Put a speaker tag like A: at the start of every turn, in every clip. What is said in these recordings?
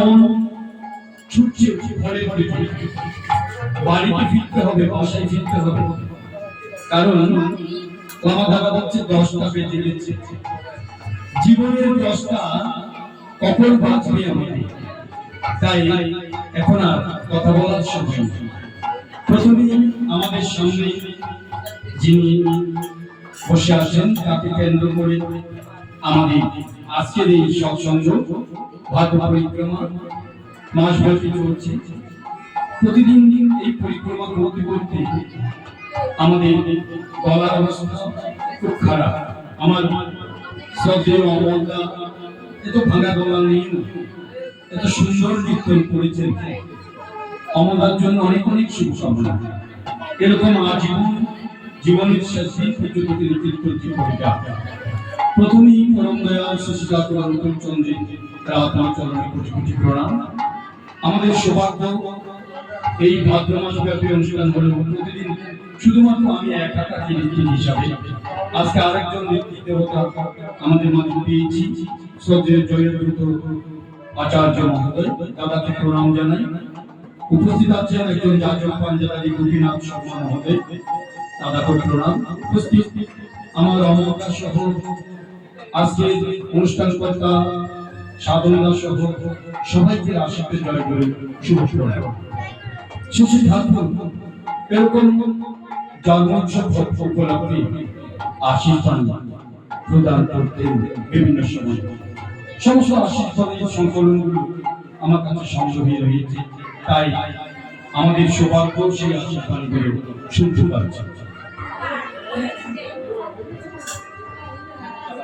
A: মন ছুটছে ঘরের দিকে বাড়িতে ফিরতে হবে, বাসায় ফিরতে হবে। কারণ লামা দাদা হচ্ছে দশটা বেজে গেছে। জীবনের দশটা কখন বাঁচবে আমাদের তাই এখন আর কথা বলার সময় নেই। প্রথমেই আমাদের সামনে যিনি বসে আছেন, তাকে কেন্দ্র করে আমাদের আজকের এই সৎসঙ্গ ভাদ্র পরিক্রমা, মাস মাসব্যাপী চলছে। প্রতিদিন দিন এই পরিক্রমা করতে করতে আমাদের গলার অবস্থা খুব খারাপ। আমার শ্রদ্ধেয় অমলদা, এত ভাঙা গলা নেই এত সুন্দর কীর্তন করেছেন। অমলদার জন্য অনেক অনেক শুভকামনা এরকম আজীবন জীবনের শেষ দিন পর্যন্ত তিনি যান। প্রথমেই পরম দয়াল শিশুজাত অন্তর চন্দ্রী। রাধা চরণে কোটি কোটি প্রণাম। আমাদের সৌভাগ্য, এই ভাদ্র মাস ব্যাপী অনুষ্ঠান হলো প্রতিদিন শুধুমাত্র আমি একা থাকি নীতি হিসাবে। আজকে আরেকজন নীতি দেবতা আমাদের মাঝে পেয়েছি শ্রদ্ধেয় জয়দ্রুত আচার্য মহোদয়। দাদাকে প্রণাম জানাই। উপস্থিত আছেন একজন যাজক পাঞ্জাবাদী গোপীনাথ শর্মা মহোদয়। দাদাকে প্রণাম। উপস্থিত আমার অমরতা সহ আজকে অনুষ্ঠান কর্তা, সাধনা সহ সবাইকে আশীর্বাদ জয় করে শুভ প্রণাম শিশু ঠাকুর, এরকম জন্মোৎসব উপলক্ষে আশীর্বাদ প্রদান করতেন বিভিন্ন সময়। সমস্ত আশীর্বাদের সংকলনগুলো আমার কাছে সংগ্রহী রয়েছে। তাই আমাদের সৌভাগ্য সেই আশীর্বাদগুলো শুনতে পারছি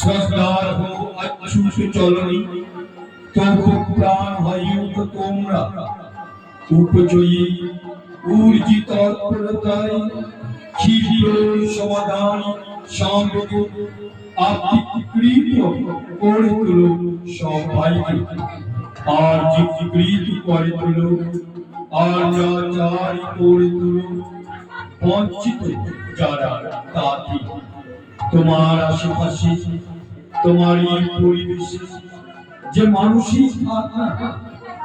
A: শ্রদ্ধার হো অচ্যুত চলনি। তবু প্রাণ ভায়ুক্ত তোমরা। উপজয়ী ঊর্জি তৎপরতায় ক্ষিপ্র সমাধান সম্ভব আপৃত করে তুলো সবাইকে। আর জীবকৃত করে তুলো, আর যাচারি করে তুলো, বঞ্চিত যারা তাকে। তোমার আশেপাশে তোমার এই পরিবেশে যে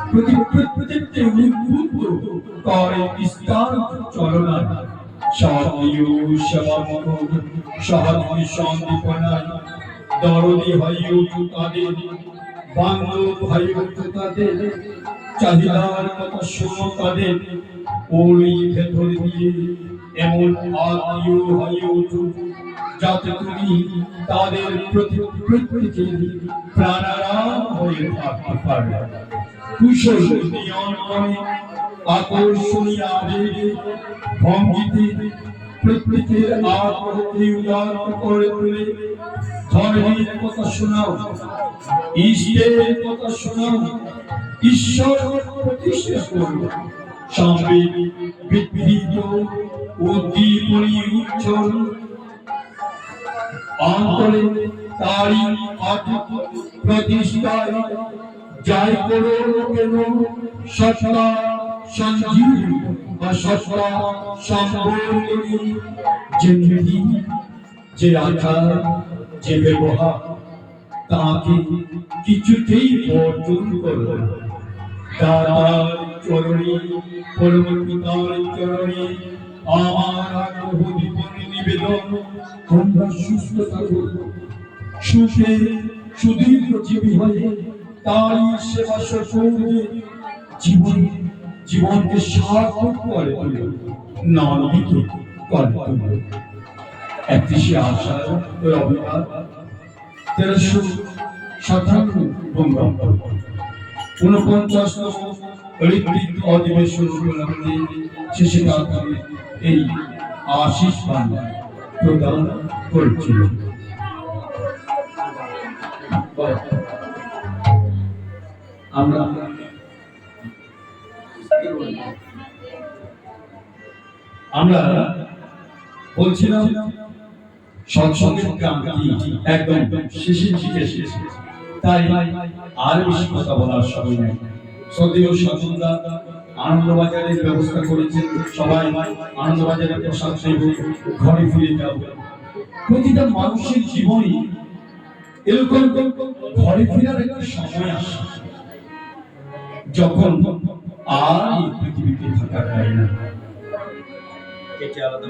A: প্রত্যেককে উদ্বুদ্ধ করে বিস্তার চলনা এমন আত্মীয় যাতে তুমি তাদের প্রতি প্রত্যেকের প্রাণারাম হয়ে থাকতে পারবে কুশল আকর্ষণীয় আবেগে ভঙ্গিতে প্রত্যেকের আগ্রহকে করে তুলে ধর্মের কথা শোনাও, ইষ্টের কথা শোনাও, ঈশ্বর প্রতিষ্ঠা করো। সামবেদ বিদ্যুৎ উদ্দীপনী উচ্ছল অন্তরে তারি প্রতিষ্ঠায় যাই করো কেন সত্তা সঞ্জীব বা সত্তা সম্বর্ধনী যে নীতি যে আচার, যে ব্যবহার, তাকে কিছুতেই বর্জন করো। দাদার চরণে পরম পিতার চরণে আমার আগ্রহ নিবেদন তোমরা সুস্থ থাকো। সুখে সুদীর্ঘ জীবী হয়ে তারই সেবা সকলে জীবন, জীবনকে সার্থক করে একত্রিশে তেরোশো সাতান্ন ঊনপঞ্চাশতম অধিবেশন শেষে এই আশিস পান প্রদান করেছিল আমরা আমরা বলছিলাম সৎসঙ্গের ক্রান্তি একদম শেষের দিকে এসেছে। তাই আর বেশি কথা বলার সময় নেই। সদীয় সচন্দা আনন্দবাজারের ব্যবস্থা করেছেন সবাই। আনন্দবাজারের প্রসাদ সেব ঘরে ফিরে যাও। প্রতিটা মানুষের জীবনে এরকম ঘরে ফেরার একটা সময় আসে। যখন আর পৃথিবীতে থাকা যায় না।
B: আলাদা